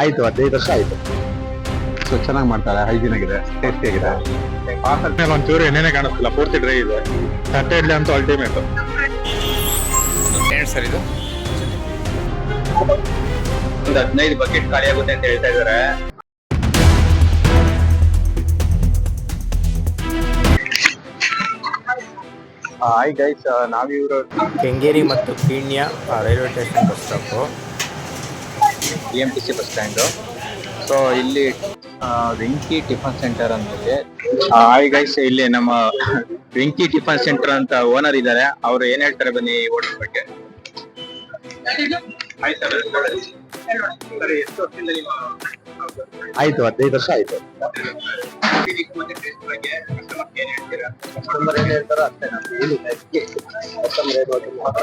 ಆಯ್ತು ಹದಿನೈದು ವರ್ಷ ಆಯ್ತು. ಸೊ ಚೆನ್ನಾಗಿ ಮಾಡ್ತಾರೆ ಹೈಜೀನ್ ಆಗಿದೆ ಟೇಸ್ಟಿ ಆಗಿದೆ. ಪಾರ್ಸಲ್ ಮೇಲೆ ಒಂಚೂರು ಏನೇನೆ ಕಾಣಿಸ್ತಿಲ್ಲ ಪೂರ್ತಿ ಡ್ರೈ ಇದೆ. ತಟ್ಟೆ ಇಡ್ಲಿ ಅಂತೂ ಅಲ್ಟಿಮೇಟ್ ಏನು ಸರ್ ಇದು? ಒಂದು ಹದಿನೈದು ಬಕೆಟ್ ಖಾಲಿ ಆಗುತ್ತೆ ಅಂತ ಹೇಳ್ತಾ ಇದಾರೆ ಹಾಯ್ ಗೈಸ್ ನಾವಿವರು ಕೆಂಗೇರಿ ಮತ್ತು Peenya railway station bus stop B M T C bus stand. So ಇಲ್ಲಿ ವಿಂಕಿ ಟಿಫನ್ ಸೆಂಟರ್ ಅಂತಿದೆ ಹಾಯ್ ಗೈಸ್ ಇಲ್ಲಿ ನಮ್ಮ ವೆಂಕಿ ಟಿಫನ್ ಸೆಂಟರ್ ಅಂತ ಓನರ್ ಇದ್ದಾರೆ. ಅವ್ರು ಏನ್ ಹೇಳ್ತಾರೆ ಬನ್ನಿ ಹೋಟೆಲ್ ಬಗ್ಗೆ? ಆಯ್ತು ಹದಿನೈದು ವರ್ಷ ಆಯ್ತು. ಕಸ್ಟಮರ್ ಏನ್ ಹೇಳ್ತಾರೋ ಅಷ್ಟೇ ನಮ್ಗೆ ಏನಿಲ್ಲ ಕಸ್ಟಮರ್ ಏನು ಮಾತ್ರ.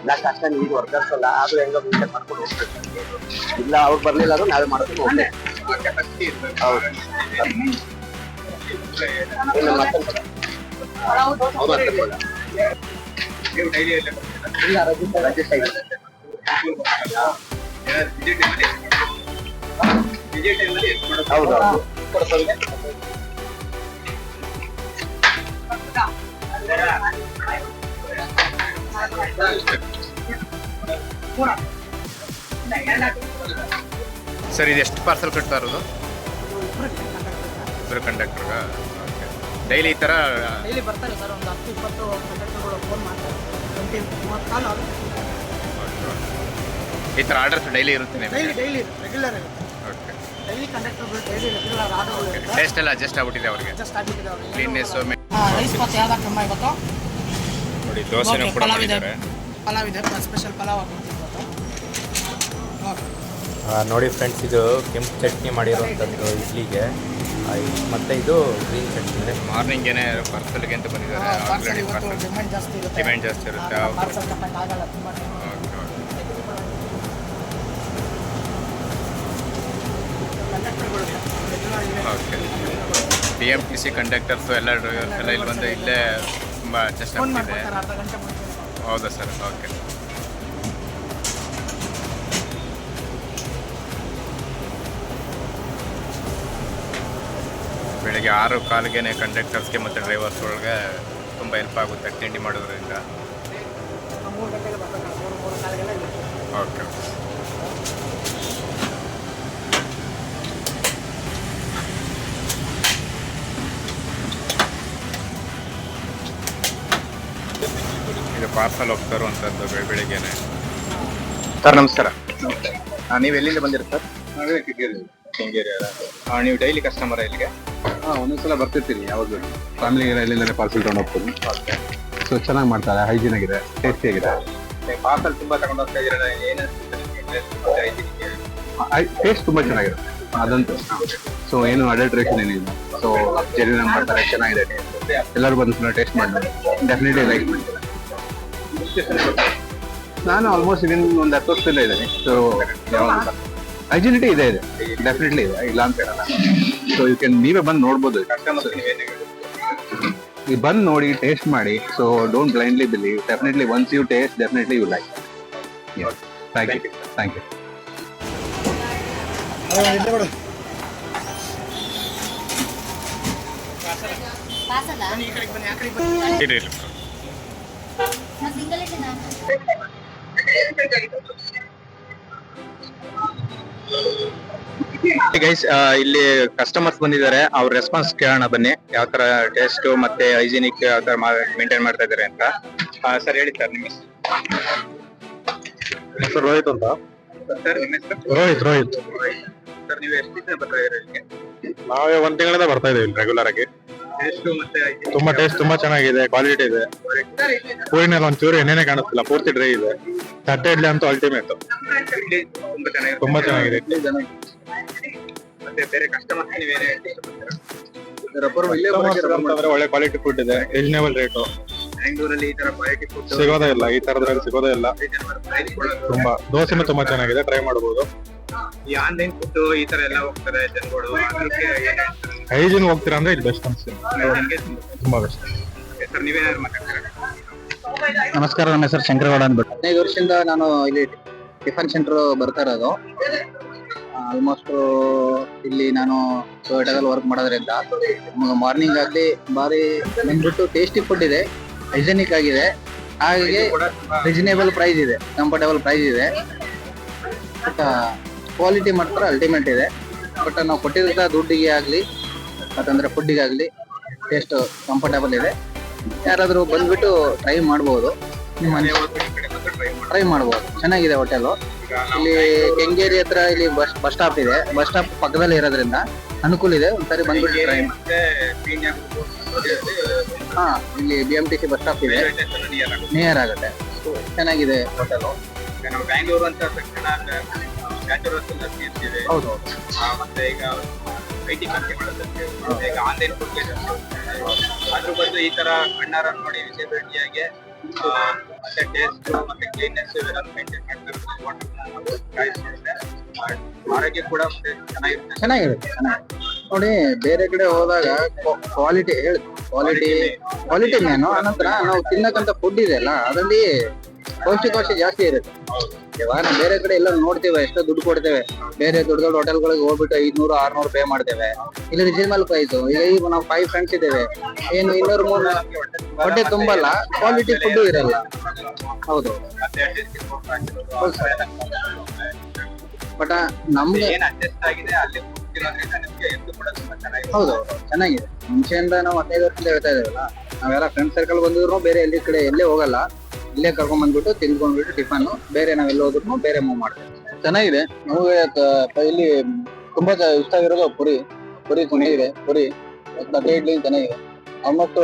ಇಲ್ಲ ಕಷ್ಟ ಈಗ ವರ್ಕರ್ಸ್ ಅಲ್ಲ ಆದ್ರೂ ಹೆಂಗ ಮೇಂಟೈನ್ ಮಾಡ್ಕೊಂಡು ಹೋಗ್ಬೇಕು. ಇಲ್ಲ, ಅವ್ರು ಬರ್ಲಿಲ್ಲ ಅಂದ್ರೆ ನಾವೇ ಮಾಡ್ಕೊಂಡು ಹೋಗ್ಬೇಕು. ಹೌದು. ಇನ್ನು ಸರ್ ಇದು ಎಷ್ಟು ಪಾರ್ಸಲ್ ಕಟ್ತಾ ಇರೋದು? ಇಬ್ಬರು ಕಂಡಕ್ಟರ್ಗ ಡೈಲಿ ಈ ಥರ ಡೈಲಿ ಬರ್ತಾರೆ ಸರ್ ಒಂದು ಹತ್ತು ಇಪ್ಪತ್ತು ಕಂಡಕ್ಟರ್ಗಳು ಫೋನ್ ಮಾಡ್ತಾರೆ. ಟ್ವೆಂಟಿ ಮೂವತ್ತು ಕಾಲ ಈ ಥರ ಆರ್ಡರ್ಸ್ ಡೈಲಿ ಇರುತ್ತೆ ಡೈಲಿ ಡೈಲಿ ರೆಗ್ಯುಲರ್ ಇರುತ್ತೆ ಓಕೆ ಡೈಲಿ ಕಂಡಕ್ಟರ್ಗಳು ಡೈಲಿ ರೆಗ್ಯುಲರ್ ಆರ್ಡರ್ಗಳು ಟೇಸ್ಟ್ ಎಲ್ಲ ಅಡ್ಜಸ್ಟ್ ಆಗ್ಬಿಟ್ಟಿದೆ ಅವ್ರಿಗೆ. ಅಡ್ಜಸ್ಟ್ ಆಗ್ಬಿಟ್ಟಿದೆ ಅವ್ರಿಗೆ. ಕ್ಲೀನ್ನೆಸ್ಸು ರೈಸ್ ಮತ್ತು ಯಾವ್ದು ಕಮ್ಮ ಇವತ್ತು? ನೋಡಿ ದೋಸೆನೂ ಕೂಡ ಪಲಾವ್ ಇದೆ. ಮಾಡಿದ್ದಾರೆ. ಪಲಾವ್ ಇದೆ ಸ್ಪೆಷಲ್ ಪಲಾವ್ ನೋಡಿ ಫ್ರೆಂಡ್ಸ್ ಇದು ಕೆಂಪು ಚಟ್ನಿ ಮಾಡಿರೋಂಥದ್ದು ಇಡ್ಲಿಗೆ. ಮತ್ತೆ ಇದು ಗ್ರೀನ್ ಚಟ್ನಿ. ಮಾರ್ನಿಂಗ್ ಏನೇ ಪಾರ್ಸಲ್ಗೆ ಅಂತ ಬಂದಿದ್ದಾರೆ. ಪಾರ್ಸಲ್ ಆಲ್ರೆಡಿ ಡಿಮ್ಯಾಂಡ್ ಜಾಸ್ತಿ ಇರುತ್ತೆ. ಡಿಮ್ಯಾಂಡ್ ಜಾಸ್ತಿ ಇರುತ್ತೆ ಪಾರ್ಸಲ್ ತಗೊಂಡು ಆಗಲ್ಲ ತುಂಬ okay D M T C conductors ಎಲ್ಲ ಡ್ರೈವರ್ ಎಲ್ಲ ಇಲ್ಲಿ ಬಂದು ಇಲ್ಲೇ ತುಂಬ ಅಡ್ಜಸ್ಟ್ ಆಗ್ತಿದೆ. ಹೌದಾ ಸರ್? ಓಕೆ. ಬೆಳಿಗ್ಗೆ ಆರು ಕಾಲಿಗೆ ಕಂಡಕ್ಟರ್ಸ್ಗೆ ಮತ್ತು ಡ್ರೈವರ್ಸ್ ಒಳಗೆ ತುಂಬ ಹೆಲ್ಪ್ ಆಗುತ್ತೆ ತಿಂಡಿ ಮಾಡೋದ್ರಿಂದ. ಇಲ್ಲಿ ಓಕೆ. ಪಾರ್ಸಲ್ ಹೋಗ್ತಾ ಅಂತ ಬೆಳಿಗ್ಗೆ ಬೆಳಿಗ್ಗೆನೆ. ಸರ್ ನಮಸ್ಕಾರ. ನೀವು ಎಲ್ಲಿಂದ ಬಂದಿರ ಸರ್? ಕೆಂಗೇರಿ ನೀವು ಡೈಲಿ ಕಸ್ಟಮರ್ ಇಲ್ಲಿಗೆ? ಒಂದೊಂದ್ ಸಲ ಬರ್ತಿರ್ತೀನಿ ಯಾವಾಗ ಫ್ಯಾಮಿಲಿ ಎಲ್ಲಿಂದಲೇ ಪಾರ್ಸಲ್ ತಗೊಂಡು ಹೋಗ್ತೀನಿ ಸೊ ಚೆನ್ನಾಗಿ ಮಾಡ್ತಾರೆ ಹೈಜೀನ್ ಆಗಿದೆ ಟೇಸ್ಟಿ ಆಗಿದೆ. ಪಾರ್ಸಲ್ ತುಂಬಾ ತಗೊಂಡು ಹೋಗ್ತಾ ಇದ್ರೆ ಏನು ಟೇಸ್ಟ್ ತುಂಬಾ ಚೆನ್ನಾಗಿದೆ. ಅದಂತೂ. ಸೊ ಏನು ಅಡಲ್ಟ್ರೇಷನ್ ಏನಿಲ್ಲ. ಸೊ ಜೆನ್ಯೂನ್ ಮಾಡ್ತಾರೆ ಚೆನ್ನಾಗಿದೆ. ಎಲ್ಲರೂ ಬಂದು ಟೇಸ್ಟ್ ಮಾಡಿ ಡೆಫಿನೆಟ್ಲಿ ಲೈಕ್ ಮಾಡ್ತಾರೆ. ನಾನು ಆಲ್ಮೋಸ್ಟ್ ಇದನ್ನ ಒಂದು ಹತ್ತು ವರ್ಷದಲ್ಲೇ ಇದ್ದೇನೆ. ಸೊ ಐಜಿನಿಟಿ ಇದೆ ಇದೆ. ಡೆಫಿನೆಟ್ಲಿ ಇದೆ. ಇಲ್ಲ ಅಂತ ಹೇಳಲ್ಲ. ಸೊ ಯು ಕ್ಯಾನ್ ನೀವೇ ಬಂದು ನೋಡ್ಬೋದು. ಈ ಬಂದು ನೋಡಿ ಟೇಸ್ಟ್ ಮಾಡಿ. So don't blindly believe definitely once you taste definitely you like thank you thank you ಪಾಸಲ್ಲ guys ಇಲ್ಲಿ ಕಸ್ಟಮರ್ಸ್ ಬಂದಿದ್ದಾರೆ. ಅವ್ರ ರೆಸ್ಪಾನ್ಸ್ ಕೇಳೋಣ ಬನ್ನಿ. ಯಾವ ತರ ಟೇಸ್ಟ್ ಮತ್ತೆ ಹೈಜಿನಿಕ್ ಯಾವ ತರ ಮೇಂಟೈನ್ ಮಾಡ್ತಾ ಇದ್ದಾರೆ ಅಂತ. ಸರ್ ಹೇಳಿ ಸರ್ ನಿಮ್ಮ ಹೆಸರು ರೋಹಿತ್ ಅಂತ? ಸರ್ ನಿಮ್ಮ ಹೆಸರು? ರೋಹಿತ್ ರೋಹಿತ್. ಸರ್ ನೀವು ಎಷ್ಟು ದಿನ ಬರ್ತಾ ಇದ್ದೀರಾ ನಾವೇ ಒಂದ್ ತಿಂಗಳಿಂದ ಬರ್ತಾ ಇದ್ದೀವಿ ರೆಗ್ಯುಲರ್ ಆಗಿ. ತುಂಬಾ ಟೇಸ್ಟ್ ತುಂಬಾ ಚೆನ್ನಾಗಿದೆ ಕ್ವಾಲಿಟಿ ಇದೆ. ಪೂರಿನಲ್ಲಿ ಒಂಚೂರು ಏನೇನೆ ಕಾಣಿಸ್ತಿಲ್ಲ ಪೂರ್ತಿ ಡ್ರೈ ಇದೆ. ತಟ್ಟೆ ಇಡ್ಲಿ ಅಂತೂ ಅಲ್ಟಿಮೇಟ್ ಇಡ್ಲಿ ತುಂಬಾ ಚೆನ್ನಾಗಿದೆ. ತುಂಬಾ ಚೆನ್ನಾಗಿದೆ. ಮತ್ತೆ ಬೇರೆ ಕಸ್ಟಮರ್ಸ್ ನೀವೇನೇ ಅಂತಂದ್ರೆ ಒಳ್ಳೆ ಕ್ವಾಲಿಟಿ ಫುಡ್ ಇದೆ ರೀಸನೇಬಲ್ ರೇಟು ಈ ತರ ಕ್ವಾಲಿಟಿ ಫುಡ್ ಸಿಗೋದೇ ಇಲ್ಲ ಈ ತರದ್ರಲ್ಲಿ ಸಿಗೋದೇ ಇಲ್ಲ. ತುಂಬಾ ದೋಸೆನೂ ತುಂಬಾ ಚೆನ್ನಾಗಿದೆ ಟ್ರೈ ಮಾಡಬಹುದು ಈ ಆನ್ಲೈನ್ ಫುಡ್ ಈ ತರ ಎಲ್ಲ ಹೋಗ್ತಾರೆ ಜನಗಳು. ಹೈಜಿನ್ ಹೋಗ್ತೀರಾ ಅಂದ್ರೆ ಇದು ಬೆಸ್ಟ್ ಅನ್ಸುತ್ತೆ. ತುಂಬಾ ಬೆಸ್ಟ್ ಸರ್ ನೀವೇನಾದ್ರು ಮಾತಾಡ್ತೀರಾ? ನಮಸ್ಕಾರ ನನ್ನ ಹೆಸರು ಶಂಕರಗೌಡ ಅಂದ್ಬಿಟ್ಟು. ಹದಿನೈದು ವರ್ಷದಿಂದ ನಾನು ಇಲ್ಲಿ ಟಿಫನ್ ಸೆಂಟರ್ ಬರ್ತಾ ಇರೋದು. ಆಲ್ಮೋಸ್ಟ್ ಇಲ್ಲಿ ನಾನು ಟೊಯೋಟಾದಲ್ಲಿ ವರ್ಕ್ ಮಾಡೋದ್ರಿಂದ ಮಾರ್ನಿಂಗ್ ಆಗಲಿ ಭಾರಿ ಬಂದ್ಬಿಟ್ಟು ಟೇಸ್ಟಿ ಫುಡ್ ಇದೆ. ಹೈಜೆನಿಕ್ ಆಗಿದೆ. ಹಾಗೆ ರೀಸನೇಬಲ್ ಪ್ರೈಸ್ ಇದೆ. ಕಂಫರ್ಟೇಬಲ್ ಪ್ರೈಸ್ ಇದೆ. ಕ್ವಾಲಿಟಿ ಮಾತ್ರ ಅಲ್ಟಿಮೇಟ್ ಇದೆ. ಬಟ್ ನಾವು ಕೊಟ್ಟಿರೋ ದುಡ್ಡಿಗೆ ಆಗಲಿ, ಮತ್ತಂದ್ರೆ ಫುಡ್ಡಿಗೆ ಆಗಲಿ ಟೇಸ್ಟ್ ಕಂಫರ್ಟಬಲ್ ಇದೆ. ಯಾರಾದರೂ ಬಂದ್ಬಿಟ್ಟು ಟ್ರೈ ಮಾಡ್ಬೋದು. ನಿಮ್ಮ ಟ್ರೈ ಮಾಡ್ಬೋದು. ಚೆನ್ನಾಗಿದೆ ಹೋಟೆಲು ಇಲ್ಲಿ ಕೆಂಗೇರಿ ಹತ್ರ ಇಲ್ಲಿ ಬಸ್ ಬಸ್ ಸ್ಟಾಪ್ ಇದೆ. ಬಸ್ ಸ್ಟಾಪ್ ಪಕ್ಕದಲ್ಲಿ ಇರೋದ್ರಿಂದ ಅನುಕೂಲ ಇದೆ. ಒಂದ್ಸರಿ ಬಂದ್ಬಿಟ್ಟು ಟ್ರೈ ಹಾ, ಇಲ್ಲಿ B M T C bus stop ಇದೆ. ನಿಯರ್ ಆಗುತ್ತೆ. ಚೆನ್ನಾಗಿದೆ ಹೋಟೆಲು ನಮ್ಮ ಬ್ಯಾಂಗ್ಳೂರು ಅಂತ ಬ್ಯಾಚುಲರ್ಸ್ ಎಲ್ಲ ಸೇರ್ತಿದೆ ಹೌದು ಮತ್ತೆ ಈಗ ಐ ಟಿ ಕಂಪನಿಗಳಲ್ಲಿ ಈಗ ಆನ್ಲೈನ್ ಕೊಡ್ಬೇಕು ಅದ್ರ ಬಂದು ಈ ತರ ಕಣ್ಣಾರನ್ನು ನೋಡಿ ವಿಸಿಬಿಲಿಟಿಯಾಗಿ ಮತ್ತೆ ಟೇಸ್ಟ್ ಮತ್ತೆ ಕ್ಲೀನ್ನೆಸ್ ಇವೆಲ್ಲ ಮೇಂಟೈನ್ ಮಾಡ್ತಾರೆ. ಆರೋಗ್ಯ ಕೂಡ ಮತ್ತೆ ಚೆನ್ನಾಗಿರುತ್ತೆ. ಚೆನ್ನಾಗಿರುತ್ತೆ. ನೋಡಿ ಬೇರೆ ಕಡೆ ಹೋದಾಗ ಕ್ವಾಲಿಟಿ ಹೇಳಿ. ಕ್ವಾಲಿಟಿ ಕ್ವಾಲಿಟಿ ಮೇನು ಆನಂತರ ನಾವು ತಿನ್ನಕ್ಕಂತ ಫುಡ್ ಇದೆಯಲ್ಲ ಅದರಲ್ಲಿ ಪೌಷ್ಟಿಕಾಂಶ ಜಾಸ್ತಿ ಇರುತ್ತೆ. ಇವಾಗ ನಾವು ಬೇರೆ ಕಡೆ ಎಲ್ಲ ನೋಡ್ತೇವೆ ಎಷ್ಟೋ ದುಡ್ಡು ಕೊಡ್ತೇವೆ. ಬೇರೆ ದೊಡ್ಡ ದೊಡ್ಡ ಹೋಟೆಲ್ಗಳಿಗೆ ಹೋಗ್ಬಿಟ್ಟು ಐದ್ನೂರು ಆರ್ನೂರು ಪೇ ಮಾಡ್ತೇವೆ. ಇಲ್ಲಿ ರಿಜಿನಬಲ್ ಪ್ರೈಸ್ ಈಗ ಈಗ ನಾವು ಫೈವ್ ಫ್ರೆಂಡ್ಸ್ ಇದ್ದೇವೆ. ಏನು ಇನ್ನೂರು ಮೂರು ಹೊಟ್ಟೆ ತುಂಬಲ್ಲ ಕ್ವಾಲಿಟಿ ಫುಡ್ ಇರಲ್ಲ. ಹೌದು. ಬಟ್ ನಮ್ಗೆ ಹೌದು ಚೆನ್ನಾಗಿದೆ. ಮುಂಚೆಯಿಂದ ನಾವು ಹದಿನೈದು ವರ್ಷದಿಂದ ಹೇಳ್ತಾ ಇದ್ದೇವಲ್ಲ ನಾವೆಲ್ಲ ಫ್ರೆಂಡ್ ಸರ್ಕಲ್ ಬಂದಿದ್ರು ಬೇರೆ ಎಲ್ಲಿ ಕಡೆ ಎಲ್ಲೇ ಹೋಗಲ್ಲ. ಇಲ್ಲೇ ಕರ್ಕೊಂಡ್ ಬಂದ್ಬಿಟ್ಟು ತಿಂದ್ಕೊಂಡ್ಬಿಟ್ಟು ಟಿಫನ್, ಬೇರೆ ನಾವೆಲ್ಲ ಹೋದ್ರು ಬೇರೆ ಮೂವ್ ಮಾಡ್ತೀವಿ ಚೆನ್ನಾಗಿದೆ. ನಮಗೆ ಇಲ್ಲಿ ತುಂಬಾ ಇಷ್ಟ ಆಗಿರೋದು ಪುರಿ. ಪುರಿ ಚೆನ್ನಾಗಿದೆ ಪುರಿ. ತಟ್ಟೆ ಇಡ್ಲಿ ಚೆನ್ನಾಗಿದೆ. ಆಲ್ಮೋಸ್ಟ್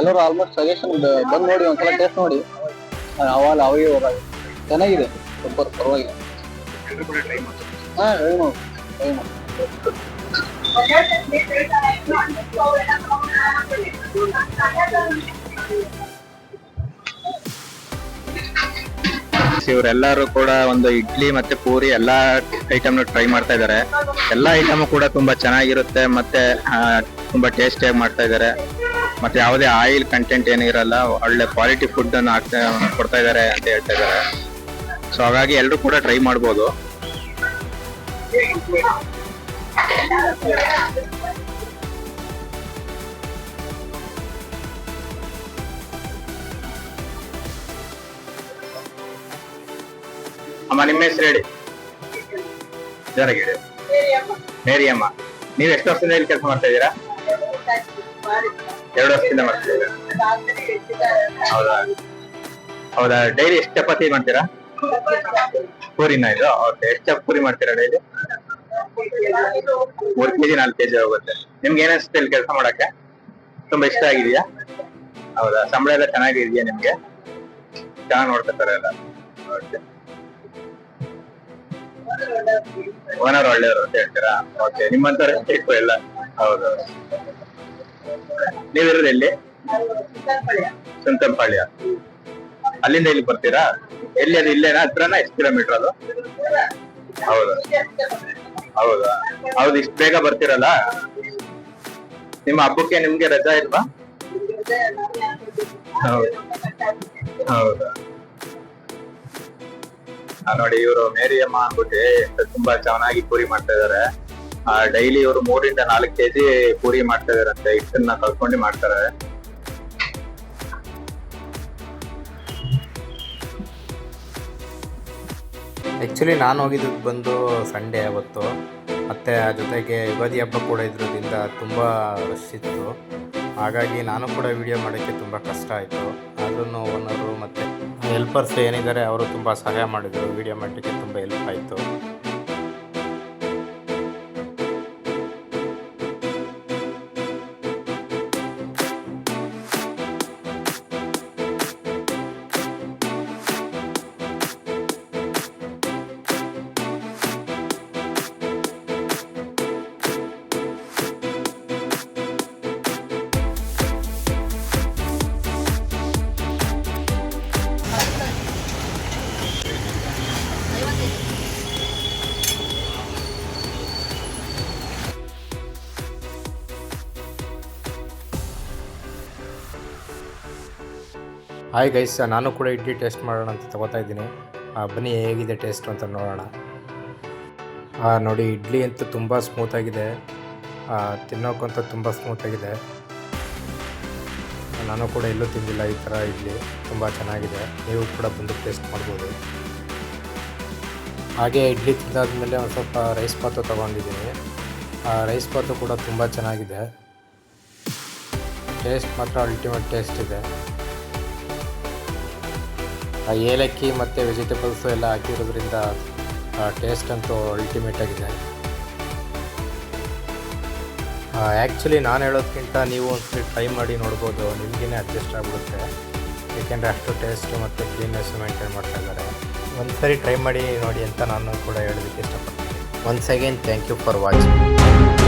ಎಲ್ಲರೂ ಆಲ್ಮೋಸ್ಟ್ ಸಜೆಷನ್ ಬಂದ್ ನೋಡಿ, ಒಂದ್ಸಲ ಟೇಸ್ಟ್ ನೋಡಿ. ಅವಾಗ ಅವೇ ಹೋದಾಗ ಚೆನ್ನಾಗಿದೆ. ಸೂಪರ್ ಪರವಾಗಿಲ್ಲ. ಹಾ, ಹೇಳಿ ಹಾ ಹೇಳಿ ಹೇಳಿ ಮಾಡು. ಇವರೆಲ್ಲರೂ ಕೂಡ ಒಂದು ಇಡ್ಲಿ ಮತ್ತೆ ಪೂರಿ ಎಲ್ಲಾ ಐಟಮ್ ಟ್ರೈ ಮಾಡ್ತಾ ಇದ್ದಾರೆ ಎಲ್ಲಾ ಐಟಮ್ ಕೂಡ ತುಂಬಾ ಚೆನ್ನಾಗಿರುತ್ತೆ, ಮತ್ತೆ ತುಂಬಾ ಟೇಸ್ಟಿಯಾಗಿ ಮಾಡ್ತಾ ಇದ್ದಾರೆ ಮತ್ತೆ ಯಾವುದೇ ಆಯಿಲ್ ಕಂಟೆಂಟ್ ಏನಿರಲ್ಲ ಒಳ್ಳೆ ಕ್ವಾಲಿಟಿ ಫುಡ್ ಅನ್ನು ಹಾಕ್ತಾ, ಕೊಡ್ತಾ ಇದ್ದಾರೆ ಅಂತ ಹೇಳ್ತಾ ಇದ್ದಾರೆ ಸೊ ಹಾಗಾಗಿ ಎಲ್ಲರೂ ಕೂಡ ಟ್ರೈ ಮಾಡ್ಬೋದು. ಅಮ್ಮ, ನಿಮ್ಮ ಹೆಸರು ಹೇಳಿ. ಜರಗಿ ಮೇರಿಯಮ್ಮ, ನೀವು ಎಷ್ಟು ವರ್ಷದಿಂದ ಇಲ್ಲಿ ಕೆಲಸ ಮಾಡ್ತಾ ಇದ್ದೀರಾ? ಎರಡು ವರ್ಷದಿಂದ ಮಾಡ್ತಾ ಇದ್ದೀರಾ? ಹೌದಾ? ಹೌದಾ? ಡೈಲಿ ಎಷ್ಟು ಚಪಾತಿ ಮಾಡ್ತೀರಾ? ಪೂರಿನ ಇದು? ಓಕೆ, ಎಷ್ಟು ಚಪ್ ಪೂರಿ ಮಾಡ್ತೀರಾ ಡೈಲಿ? ಮೂರ್ ಕೆಜಿ, ನಾಲ್ಕು ಕೆಜಿ ಹೋಗುತ್ತೆ. ನಿಮ್ಗೆ ಏನಿಸುತ್ತೆ ಇಲ್ಲಿ ಕೆಲಸ ಮಾಡಕ್ಕೆ? ತುಂಬಾ ಇಷ್ಟ ಆಗಿದೆಯಾ ಹೌದಾ? ಸಂಬಳ ಎಲ್ಲ ಚೆನ್ನಾಗಿದೆಯಾ ನಿಮ್ಗೆ? ಚೆನ್ನಾಗಿ ನೋಡ್ಕೊತಾರೆ ಎಲ್ಲ. ಓಕೆ. ಓನರ್ ಒಳ್ಳೆಯವರು ಅಂತ ಹೇಳ್ತೀರಾ? ಓಕೆ ನಿಮ್ಮಂತರ ಬೇಕು ಎಲ್ಲ. ಹೌದು. ನೀವಿರೋದು ಎಲ್ಲಿ? ಸುಂತಂಪಾಳ್ಯ ಅಲ್ಲಿಂದ ಇಲ್ಲಿ ಬರ್ತೀರಾ? ಎಲ್ಲಿ ಅದು ಇಲ್ಲೇನಾ? ಹತ್ರನಾ? ಎಷ್ಟು ಕಿಲೋಮೀಟರ್ ಅದು? ಹೌದು. ಹೌದಾ. ಹೌದು ಇಷ್ಟು ಬೇಗ ಬರ್ತೀರಲ್ಲ? ನಿಮ್ಮ ಹಬ್ಬಕ್ಕೆ ನಿಮ್ಗೆ ರಜಾ ಇಲ್ವಾ? ಹೌದು. ಹೌದಾ. ನೋಡಿ, ಇವರು ಮೇರಿಯಮ್ಮ ಅಂದ್ಬಿಟ್ಟು ತುಂಬಾ ಚೆನ್ನಾಗಿ ಪೂರಿ ಮಾಡ್ತಾ ಇದಾರೆ. ಡೈಲಿ ಇವರು ಮೂರಿಂದ ನಾಲ್ಕು ಕೆಜಿ ಪೂರಿ ಮಾಡ್ತಾ ಇದಾರಂತೆ, ಹಿಟ್ಟನ್ನ ಕಲ್ಕೊಂಡು ಮಾಡ್ತಾರೆ. ಆ್ಯಕ್ಚುಲಿ ನಾನು ಹೋಗಿದ್ದು ಬಂದು ಸಂಡೇ ಅವತ್ತು. ಮತ್ತು ಜೊತೆಗೆ ಯುಗಾದಿ ಹಬ್ಬ ಕೂಡ ಇದ್ರೋದ್ರಿಂದ ತುಂಬ ರಶ್ ಇತ್ತು. ಹಾಗಾಗಿ ನಾನು ಕೂಡ ವಿಡಿಯೋ ಮಾಡೋಕ್ಕೆ ತುಂಬ ಕಷ್ಟ ಆಯಿತು. ಆದ್ರೂ ಓನರು ಮತ್ತು ಹೆಲ್ಪರ್ಸ್ ಏನಿದ್ದಾರೆ ಅವರು ತುಂಬ ಸಹಾಯ ಮಾಡಿದರು. ವಿಡಿಯೋ ಮಾಡಲಿಕ್ಕೆ ತುಂಬ ಹೆಲ್ಪ್ ಆಯಿತು. ಹಾಯ್ ಗೈಸ್ ನಾನು ಕೂಡ ಇಡ್ಲಿ ಟೇಸ್ಟ್ ಮಾಡೋಣ ಅಂತ ತಗೋತಾ ಇದ್ದೀನಿ. ಬನ್ನಿ, ಹೇಗಿದೆ ಟೇಸ್ಟ್ ಅಂತ ನೋಡೋಣ. ನೋಡಿ, ಇಡ್ಲಿ ಅಂತೂ ತುಂಬ ಸ್ಮೂತಾಗಿದೆ ತಿನ್ನೋಕ್ಕಂತೂ ತುಂಬ ಸ್ಮೂತಾಗಿದೆ ನಾನು ಕೂಡ ಎಲ್ಲೂ ತಿಂದಿಲ್ಲ ಈ ಥರ ಇಡ್ಲಿ. ತುಂಬ ಚೆನ್ನಾಗಿದೆ. ನೀವು ಕೂಡ ಬಂದು ಟೇಸ್ಟ್ ಮಾಡ್ಬೋದು. ಹಾಗೆ ಇಡ್ಲಿ ತಿಂದಾದ್ಮೇಲೆ ಒಂದು ಸ್ವಲ್ಪ ರೈಸ್ ಪಾತು ತೊಗೊಂಡಿದ್ದೀನಿ. ಆ ರೈಸ್ ಪಾತು ಕೂಡ ತುಂಬ ಚೆನ್ನಾಗಿದೆ. ಟೇಸ್ಟ್ ಮಾತ್ರ ಅಲ್ಟಿಮೇಟ್ ಟೇಸ್ಟ್ ಇದೆ. ಏಲಕ್ಕಿ ಮತ್ತು ವೆಜಿಟೇಬಲ್ಸು ಎಲ್ಲ ಹಾಕಿರೋದ್ರಿಂದ ಟೇಸ್ಟ್ ಅಂತೂ ಅಲ್ಟಿಮೇಟ್ ಆಗಿದೆ. ಆ್ಯಕ್ಚುಲಿ ನಾನು ಹೇಳೋದ್ಕಿಂತ ನೀವು ಒಂದ್ಸರಿ ಟ್ರೈ ಮಾಡಿ ನೋಡ್ಬೋದು ನಿಮಗೇ ಅಡ್ಜಸ್ಟ್ ಆಗಿಬಿಡುತ್ತೆ. ಏಕೆಂದರೆ ಅಷ್ಟು ಟೇಸ್ಟು ಮತ್ತು ಕ್ಲೀನ್ನೆಸ್ ಮೇಂಟೈನ್ ಮಾಡ್ತಾ ಇದ್ದಾರೆ. ಒಂದ್ಸರಿ ಟ್ರೈ ಮಾಡಿ ನೋಡಿ ಅಂತ ನಾನು ಕೂಡ ಹೇಳೋದಕ್ಕೆ ಇಷ್ಟಪಡ್ತೀನಿ. Once again thank you for watching